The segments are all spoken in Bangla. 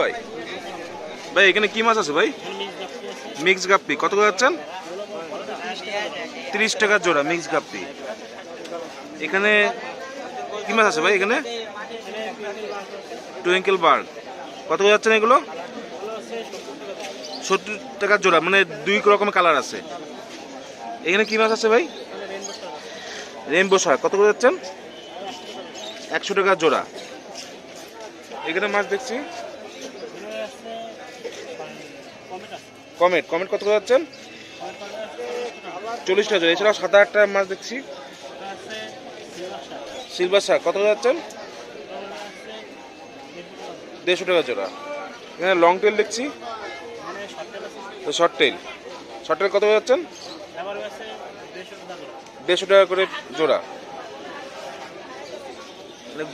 ভাই? ভাই, এখানে কি মাছ আছে ভাই? Mix guppy. কত করে যাচ্ছেন? তিরিশ টাকা জোড়া, মিক্স গাপ্পি। এখানে কি মাছ আছে ভাই এখানে? টুয়েঙ্কেল বার্গ কত করে যাচ্ছেন এগুলো? সত্তর টাকা জোড়া মানে দুই রকম কালার আছে। এখানে কি মাছ আছে ভাই? রেনবো শাক। কত করে যাচ্ছেন? একশো টাকা জোড়া। এখানে মাছ দেখছি। কমেট কমেট কত করে যাচ্ছেন? চল্লিশ টাকা এছাড়াও সাদা একটা মাছ দেখছি। সিলভার শাক, কত করে যাচ্ছেন? দেড়শো টাকা জোড়া। এখানে লং টেল দেখছি। শর্ট টেল শর্ট টেল কত করে যাচ্ছেন? দেড়শো টাকা করে জোড়া।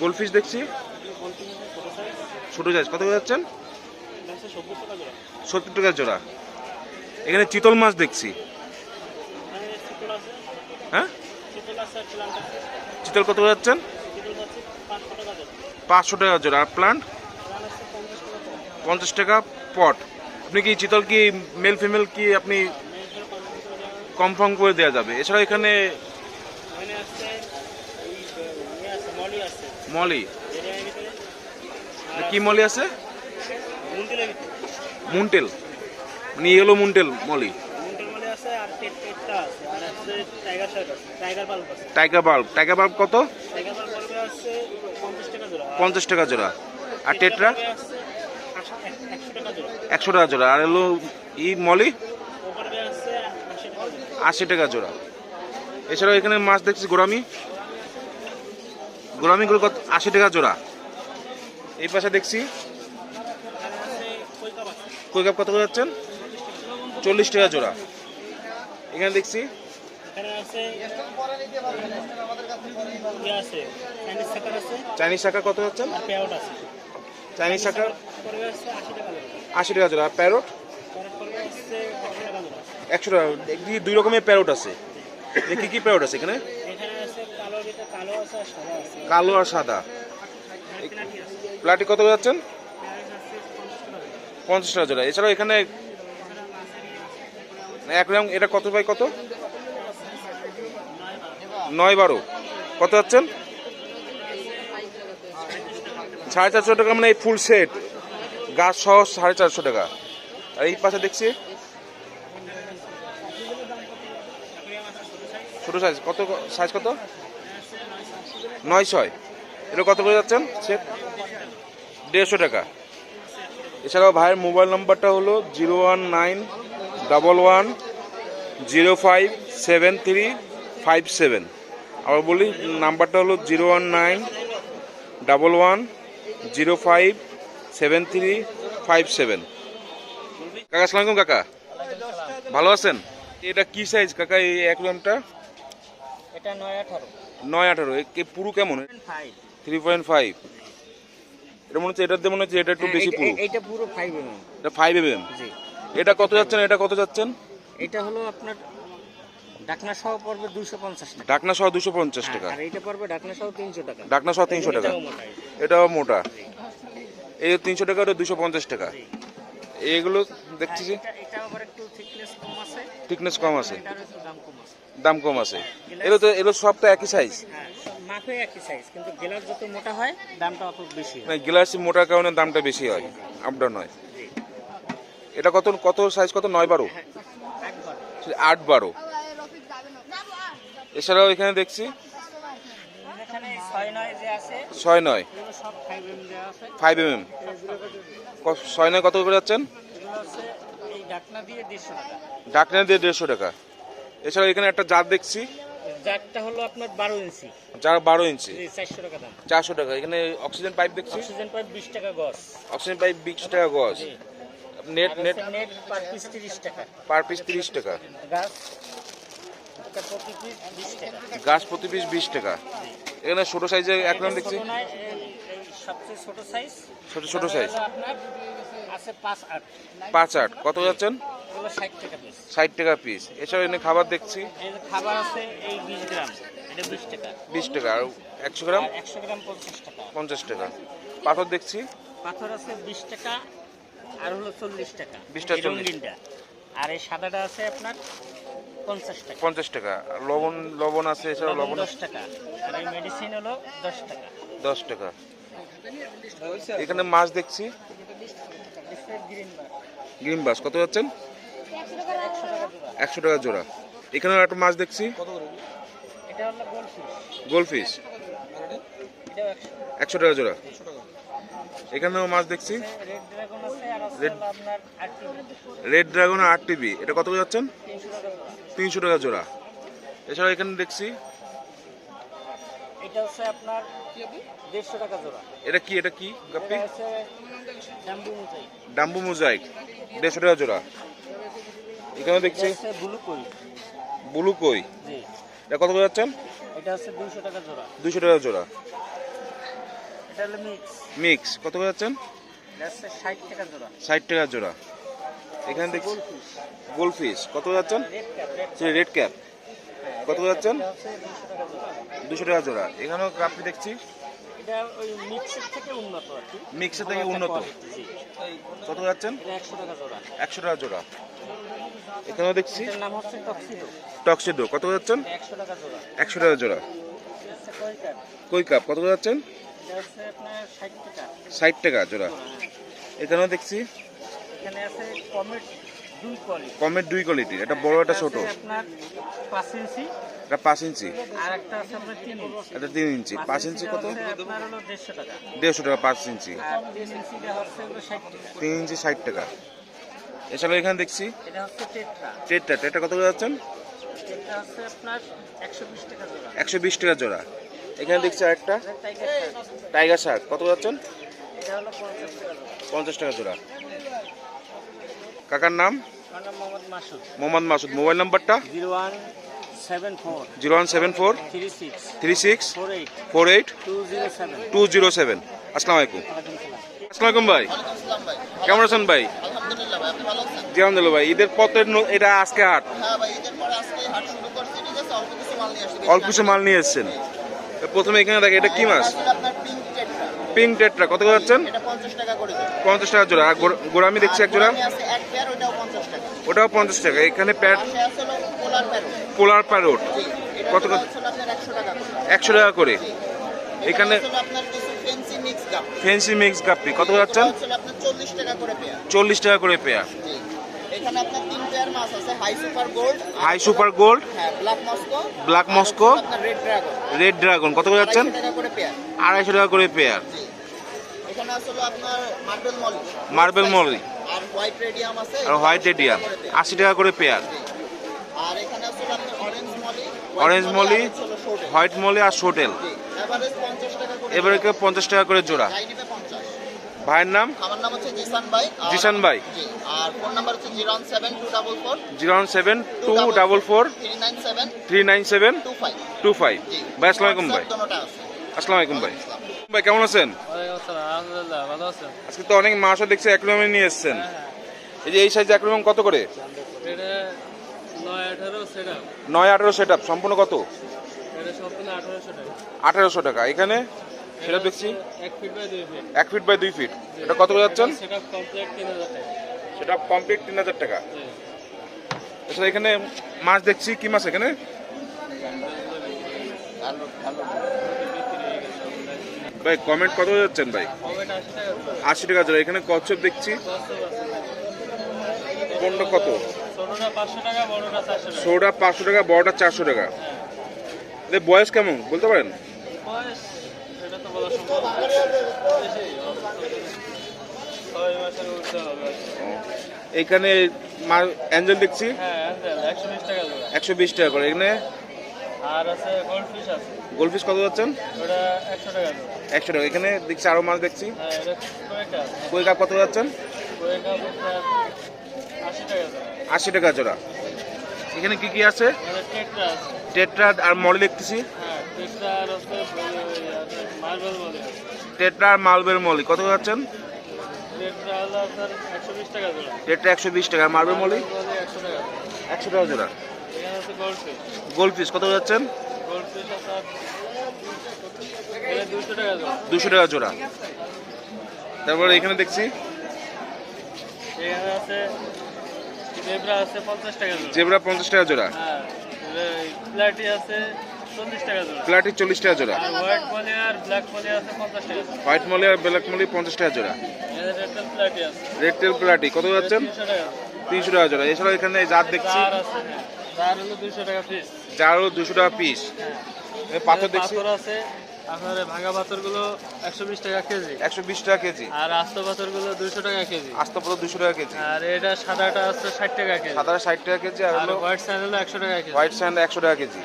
গোলফিশ দেখছি। ছোট সাইজ কত করে যাচ্ছেন? সত্তর টাকা জোড়া। এখানে চিতল মাছ দেখছি। হ্যাঁ? চিতল কত যাচ্ছেন? পাঁচশো টাকা জোড়া আর প্লান্ট পঞ্চাশ টাকা পট আপনি কি চিতল কি মেল ফিমেল কি আপনি কনফার্ম করে দেওয়া যাবে? এছাড়া এখানে মলি। কি মলি আছে? মুন্টেল। মানে yellow moontail molly tiger barb tiger barb কত? পঞ্চাশ টাকা জোড়া। আর টেট্রা একশো টাকা জোড়া। আর হলো ই মলি আশি টাকা জোড়া। এছাড়াও এখানে মাছ দেখছি গোরামি গোরামিগুলো কত? আশি টাকা জোড়া। এই পাশে দেখছি। কই কাপ কত করে যাচ্ছেন? চল্লিশ টাকা জোড়া। এখানে দেখছি। চাইনিজ শাখা কত যাচ্ছেন চাইনিজ শাখা আশি টাকা জোড়া। প্যারট একশো টাকা দুই রকমের প্যারট আছে। কি কি প্যারট আছে এখানে? কালো আর সাদা প্লাটি কত যাচ্ছেন? পঞ্চাশ টাকা জোড়া। এছাড়াও এখানে একদম এটা কত বাই কত? নয় বারো। কত যাচ্ছেন? সাড়ে চারশো টাকা মানে এই ফুল সেট। গাছ সহ সাড়ে চারশো টাকা। আর এই পাশে দেখছি? ছোট সাইজ কত সাইজ কত? নয় ছয়। এটা কত করে যাচ্ছেন? সেট? দেড়শো টাকা। এছাড়াও ভাইয়ের মোবাইল নাম্বারটা হলো zero one nine double one zero five seven three five seven. আবার বলি নাম্বারটা হলো zero one nine double one zero five seven three five seven. কাকা সালাম কাকা। ভালো আছেন? এটা কি সাইজ কাকা এই অ্যাকুয়ামটা এটা নয় আঠারো। নয় আঠারো। পুরু কেমন? থ্রি পয়েন্ট ফাইভ এটা মনে হচ্ছে এটাতে মনে হচ্ছে এটা একটু বেশি পুরু। এইটা পুরো ফাইভ এম এটা ফাইভ এম জি। এটা কত যাচ্ছেন? এটা কত যাচ্ছেন? এটা হলো আপনার ডাকনা সহ পড়বে টাকা। ডাকনা সহ টাকা। আর এইটা পড়বে ডাকনা সহ টাকা। ডাকনা সহ টাকা। এটাও মোটা। এই টাকা এগুলো দেখছি যে এটা এটা আবার একটু থিকনেস কম আছে। থিকনেস কম আছে। দাম কম আছে। দাম কম আছে। এগুলো তো এগুলো সব তো একই সাইজ হ্যাঁ মাপে একই সাইজ কিন্তু গেলাস যত মোটা হয় দামটা অত বেশি হয়। গ্লাস মোটার কারণে দামটা বেশি হয় আপ ডাউন হয়। এটা কত কত সাইজ কত? নয় বারো? আট বারো। এছাড়াও এখানে দেখছি। এখানে ছয় নয়। ফাইভ এম এম ছয় নয় কত করে যাচ্ছেন? ডাকনা দিয়ে দেড়শো টাকা। এছাড়াও এখানে একটা জার দেখছি। জারটা হলো আপনার বারো ইঞ্চি। যার বারো ইঞ্চি চারশো টাকা। দাম চারশো টাকা এখানে অক্সিজেন পাইপ দেখছি। অক্সিজেন পাইপ বিশ টাকা গজ। অক্সিজেন পাইপ বিশ টাকা গজ। Net net net per piece তিরিশ টাকা। পার পিস তিরিশ টাকা। গাছ প্রতি পিস বিশ টাকা। গাছ প্রতি পিস বিশ টাকা। এখানে ছোট সাইজে এক রকম দেখছি। সবচেয়ে ছোট সাইজ ছোট ছোট সাইজ আছে পাঁচ আট। কত যাচ্ছেন? এগুলো ষাট টাকা পিস ষাট টাকা পিস এছাড়া এখানে খাবার দেখছি। এই খাবার আছে এই বিশ গ্রাম। এটা বিশ টাকা। টাকা। আর একশো গ্রাম? আর একশো গ্রাম পঞ্চাশ টাকা। পঞ্চাশ টাকা। পাথর দেখছি। পাথর আছে বিশ টাকা। আর হলো চল্লিশ টাকা। 20 টাকা, এই 40 রঙিনটা। আর এই সাদাটা আছে আপনার পঞ্চাশ টাকা। পঞ্চাশ টাকা। লবণ লবণ আছে এছাড়া লবণ দশ টাকা। আর এই মেডিসিন হলো দশ টাকা। দশ টাকা। এখানে মাছ দেখছি। Green bass. কত যাচ্ছেন? একশো টাকা জোড়া। টাকা একটা মাছ দেখছি। একশো। একশো টাকা জোড়া। এখানেও মাছ দেখছি। রেড ড্রাগন আর টিভি এটা কত করে যাচ্ছেন? তিনশো টাকা জোড়া। এছাড়া এখানে দেখছি। এটা হচ্ছে আপনার দেড়শো টাকা জোড়া। এটা কি এটা কি গাপ্পি? Dumbo mosaic. টাকা জোড়া। এখানে দেখছি। এটা ব্লু কই। ব্লু কই। জি। এটা কত করে যাচ্ছেন? এটা হচ্ছে টাকা জোড়া। দুশো টাকা জোড়া। এটা হলো মিক্স মিক্স কত করে যাচ্ছেন? ষাট টাকা জোড়া। ষাট টাকা জোড়া। এখানে দেখছি গোলফিশ কত যাচ্ছেন? রেড ক্যাপ রেড ক্যাপ কত করে যাচ্ছেন? জোড়া। দুশো টাকা জোড়া। এখানেও কাপড়ি দেখছি মিক্সের থেকে উন্নত। কত যাচ্ছেন? একশো টাকা জোড়া। এখানেও দেখছি টক্সিডো কত যাচ্ছেন? একশো টাকা জোড়া। কই কাপ কত যাচ্ছেন? ষাট টাকা। জোড়া। এখানেও দেখছি। এখানে আছে কমেট দুই কোয়ালিটি কমের দুই কোয়ালিটির এটা বড় একটা ছোট? আপনার পাঁচ ইঞ্চি। এটা পাঁচ ইঞ্চি? আর একটা আছে আপনার তিন ইঞ্চি। এটা তিন ইঞ্চি। পাঁচ ইঞ্চি কত? আপনার হলো দেড়শো টাকা। দেড়শো টাকা পাঁচ ইঞ্চি। আর তিন ইঞ্চিটা হচ্ছে হলো ষাট টাকা। তিন ইঞ্চি ষাট টাকা। এছাড়া এখানে দেখছি। এটা হচ্ছে টেট্রা। টেটটা টেটটা কত করে যাচ্ছেন? এটা হচ্ছে আপনার একশো বিশ টাকা জোড়া। একশো বিশ টাকা জোড়া। এখানে দেখছি এটা টাইগার শার্ক। কত যাচ্ছেন? পঞ্চাশ টাকা জোড়া। কাকার নাম? মোহাম্মদ মাসুদ। মোবাইল নাম্বারটা? Zero one seven four. Zero one seven four three six. Four eight. Two zero seven. আসসালামু আলাইকুম। আসসালামু আলাইকুম ভাই। কেমন আছেন ভাই? জি আলহামদুলিল্লাহ ভাই। ঈদের পথের এটা আজকে হাট। হ্যাঁ অল্প কিছু মাল নিয়ে এসেছেন। প্রথমে এখানে দেখে এটা কি মাছ? পিঙ্ক টেট্রা কত করে যাচ্ছেন? পঞ্চাশ টাকা জোড়া। আর গোড়- গোড়ামি দেখছি এক জোড়া। ওটাও পঞ্চাশ টাকা। এখানে প্যাট পোলার প্যারো পোলার প্যারোট কত একশো টাকা করে। এখানে ফেন্সি মিক্স গাপ কত করে যাচ্ছেন? চল্লিশ টাকা করে পেয়া এখানে আপনার তিন পেয়ার মাছ আছে high super gold high super gold হ্যাঁ black Moscow black Moscow red dragon red dragon কত করে যাচ্ছেন? আড়াইশো টাকা করে পেয়ার এখানে আছে হলো আপনার মার্বেল মলি মার্বেল মলি আর হোয়াইট রেডিয়াম আছে আর হোয়াইট রেডিয়াম আশি টাকা করে পেয়ার আর এখানে আছে হলো আপনার orange molly orange molly white molly আর সোটেল এভারেজ 50 টাকা করে এবারে কেউ পঞ্চাশ টাকা করে জোড়া। 50 ভাইয়ের নাম? আমার নাম হচ্ছে জিসান ভাই। জিসান ভাই। আর ফোন নাম্বার হচ্ছে 01724 zero one seven two double four 397 three nine seven 25 two five. ভাই আসসালামু আলাইকুম ভাই। আসসালামু আলাইকুম ভাই। ভাই কেমন আছেন? আলহামদুলিল্লাহ ভালো আছেন। আজকে তো অনেক মাছও দেখছি অ্যাকুরিয়ামে নিয়ে এসেছেন। এই যে এই সাইজ অ্যাকুরিয়াম কত করে? নয় আঠারো সেটা আপ সম্পূর্ণ কত? আঠারোশো টাকা। এখানে? সেটা দেখছি। এক ফিট বাই দুই ফিট এক ফিট বাই দুই ফিট এটা কত করে যাচ্ছেন? সেটা কমপ্লিট তিন হাজার টাকা। এছাড়া এখানে মাছ দেখছি। কি মাছ এখানে? ভাই কমেন্ট কত যাচ্ছেন ভাই? আশি টাকা জোড়া এখানে কচ্ছপ দেখছি। কোনটা কত? ছোটোটা পাঁচশো টাকা বড়টা চারশো টাকা। বয়স কেমন? বলতে পারেন? এখানে অ্যাঞ্জেল দেখছি? একশো বিশ টাকা করে। এখানে আর আছে আছে কত যাচ্ছেন? ওটা টাকা। এখানে দেখছি আরও মাছ দেখছি। কই কাপ কত যাচ্ছেন? টাকা জোড়া আশি টাকা জোড়া। এখানে কি কি আছে? টেট্রা আছে। টেট্রা আর মডেল দেখতেছি। হ্যাঁ টেট্রা আর টেট্রা আর মালবের মলি। কত যাচ্ছেন? টেট্রা একশো বিশ টাকা। মালবের মলি? একশো টাকা জোড়া। গোল্ড গোলফিশ কত যাচ্ছেন? দুশো টাকা জোড়া। তারপরে এখানে দেখছি। জেব্রা পঞ্চাশ টাকা জোড়া। হ্যাঁ প্লাটি আছে প্লাটি চল্লিশ টাকা জোড়া। হোয়াইট মলি আর ব্ল্যাক মলি পঞ্চাশ টাকা জোড়া। রেড টেল প্লাটি কত যাচ্ছেন? তিনশো টাকা। জোড়া। এছাড়াও এখানে জাত দেখছি আছে হলো দুশো টাকা পিস হ্যাঁ। পাথর দেখছি। আছে। আপনার ভাঙা পাথরগুলো একশো বিশ টাকা কেজি। একশো বিশ টাকা কেজি। আর আস্ত পাথরগুলো দুশো টাকা কেজি। আস্তা পথর দুশো টাকা কেজি। আর এটা সাদাটা আছে ষাট টাকা কেজি। সাদা ষাট টাকা কেজি আর হলো হোয়াইট স্যান্ড হলো একশো টাকা কেজি। হোয়াইট স্যান্ড একশো টাকা কেজি।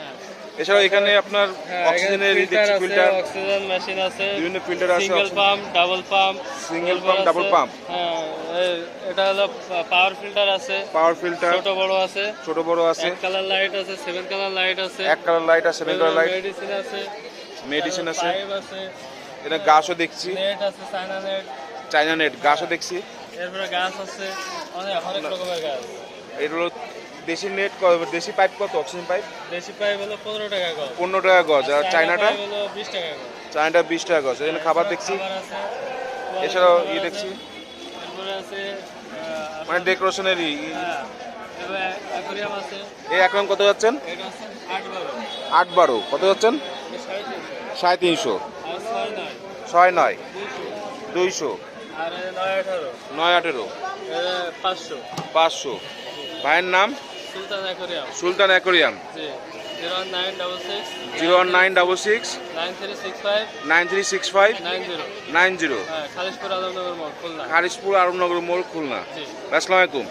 এছাড়াও এখানে আপনার অক্সিজেনের এখানে ফিল্টার অক্সিজেন মেশিন আছে বিভিন্ন ফিল্টার আছে single pump double pump pump, double pump। হ্যাঁ এটা হলো পাওয়ার ফিল্টার আছে পাওয়ার ফিল্টার ছোট বড় আছে ছোট বড় আছে। এক কালার লাইট আছে সেভেন কালার লাইট আছে। এক কালার লাইট আছে সেভেন কালার লাইট মেডিসিন আছে। মেডিসিন আছে। আছে। এটা গাছও দেখছি। নেট আছে চায়না নেট চাইনা নেট গাছও দেখছি। এরপরে গাছ আছে। অনেক অনেক রকমের গাছ এটা হলো দেশি নেট দেশি পাইপ কত? অক্সিজেন পাইপ দেশি পাইপ হলো পনেরো টাকা গজ। পনেরো টাকা গজ। আর চাইনাটা হলো বিশ টাকা গজ। চাইনাটা বিশ টাকা গজ। এখানে খাবার দেখছি। এছাড়াও খাবার ই দেখছি। আছে মানে ডেকোরেশনের ই। হ্যাঁ এই একদম কত যাচ্ছেন? আট বারো। কত যাচ্ছেন? সাড়ে তিনশো। ছয় নয়। দুইশো। নয় আঠেরো। পাঁচশো। পাঁচশো। ভাইয়ের নাম? Sultan aquarium. Zero one nine double six. Nine three six five. Nine zero. হ্যাঁ খালিশপুর আলমনগর মোড় খুলনা। আসসালামু আলাইকুম।